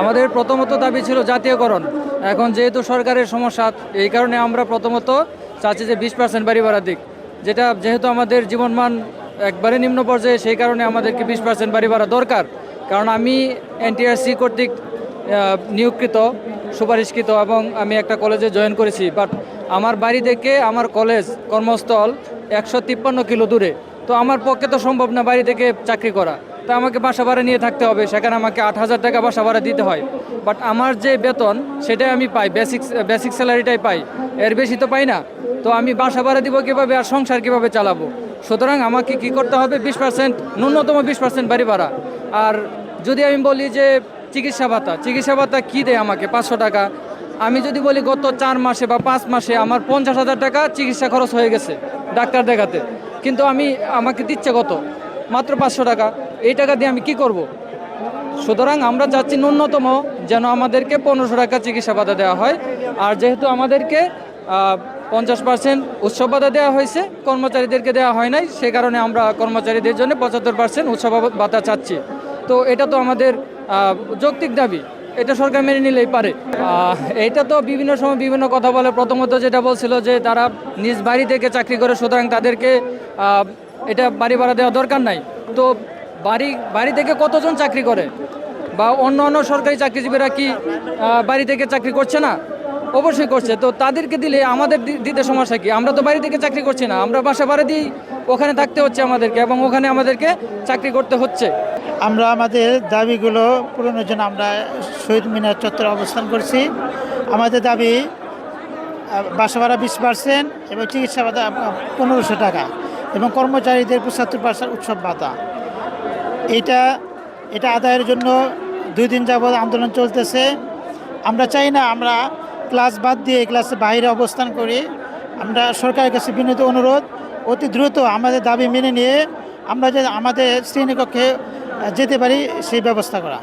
আমাদের প্রথমত দাবি ছিল জাতীয়করণ। এখন যেহেতু সরকারের সমস্যা, এই কারণে আমরা প্রথমত চাচ্ছি যে বিশ পার্সেন্ট বাড়ি ভাড়া দিক। যেটা যেহেতু আমাদের জীবনমান একবারে নিম্ন পর্যায়ে, সেই কারণে আমাদেরকে বিশ পার্সেন্ট বাড়ি ভাড়া দরকার। কারণ আমি এনটিআরসি কর্তৃক নিয়োগকৃত, সুপারিশকৃত এবং আমি একটা কলেজে জয়েন করেছি। বাট আমার বাড়ি থেকে আমার কলেজ কর্মস্থল একশো তিপ্পান্ন কিলো দূরে। তো আমার পক্ষে তো সম্ভব না বাড়ি থেকে চাকরি করা। তো আমাকে বাসা ভাড়া নিয়ে থাকতে হবে, সেখানে আমাকে আট হাজার টাকা বাসা ভাড়া দিতে হয়। বাট আমার যে বেতন, সেটাই আমি পাই বেসিক বেসিক স্যালারিটাই পাই। এর বেশি তো পাই না। তো আমি বাসা ভাড়া দিব কীভাবে আর সংসার কীভাবে চালাবো? সুতরাং আমাকে কি করতে হবে? বিশ পার্সেন্ট ন্যূনতম বিশ পার্সেন্ট বাড়ি ভাড়া। আর যদি আমি বলি যে চিকিৎসা ভাতা চিকিৎসা ভাতা কী দেয় আমাকে? পাঁচশো টাকা। আমি যদি বলি গত চার মাসে বা পাঁচ মাসে আমার পঞ্চাশ হাজার টাকা চিকিৎসা খরচ হয়ে গেছে, ডাক্তার দেখাতে। কিন্তু আমি, আমাকে দিচ্ছে কত? মাত্র পাঁচশো টাকা। এই টাকা দিয়ে আমি কি করব। সুতরাং আমরা চাচ্ছি ন্যূনতম যেন আমাদেরকে পনেরোশো টাকা চিকিৎসা ভাতা দেওয়া হয়। আর যেহেতু আমাদেরকে পঞ্চাশ পার্সেন্ট উৎসব ভাতা দেওয়া হয়েছে, কর্মচারীদেরকে দেওয়া হয় নাই, সে কারণে আমরা কর্মচারীদের জন্য পঁচাত্তর পার্সেন্ট উৎসব ভাতা চাচ্ছি। তো এটা তো আমাদের যৌক্তিক দাবি। এটা সরকার মেনে নিলেই পারে। এটা তো বিভিন্ন সময় বিভিন্ন কথা বলে। প্রথমত যেটা বলছিল যে তারা নিজ বাড়ি থেকে চাকরি করে, সুতরাং তাদেরকে এটা বাড়ি ভাড়া দেওয়া দরকার নাই। তো বাড়ি বাড়ি থেকে কতজন চাকরি করে? বা অন্য অন্য সরকারি চাকরিজীবীরা কি বাড়ি থেকে চাকরি করছে না? অবশ্যই করছে। তো তাদেরকে দিলে আমাদের দিতে সমস্যা কি? আমরা তো বাড়ি থেকে চাকরি করছি না। আমরা বাসা ভাড়া দিই ওখানে থাকতে হচ্ছে আমাদেরকে এবং ওখানে আমাদেরকে চাকরি করতে হচ্ছে। আমরা আমাদের দাবিগুলো পূরণের জন্য আমরা শহীদ মিনার চত্বরে অবস্থান করছি। আমাদের দাবি বাসা ভাড়া বিশ পার্সেন্ট এবং চিকিৎসা ভাতা পনেরোশো টাকা এবং কর্মচারীদের পঁচাত্তর পার্সেন্ট উৎসব ভাতা। এটা এটা আদায়ের জন্য দুই দিন যাবৎ আন্দোলন চলতেছে। আমরা চাই না আমরা ক্লাস বাদ দিয়ে ক্লাসে বাইরে অবস্থান করি। আমরা সরকারের কাছে বিনীত অনুরোধ, অতি দ্রুত আমাদের দাবি মেনে নিয়ে আমরা যে আমাদের শ্রেণীকক্ষে যেতে পারি, সেই ব্যবস্থা করা।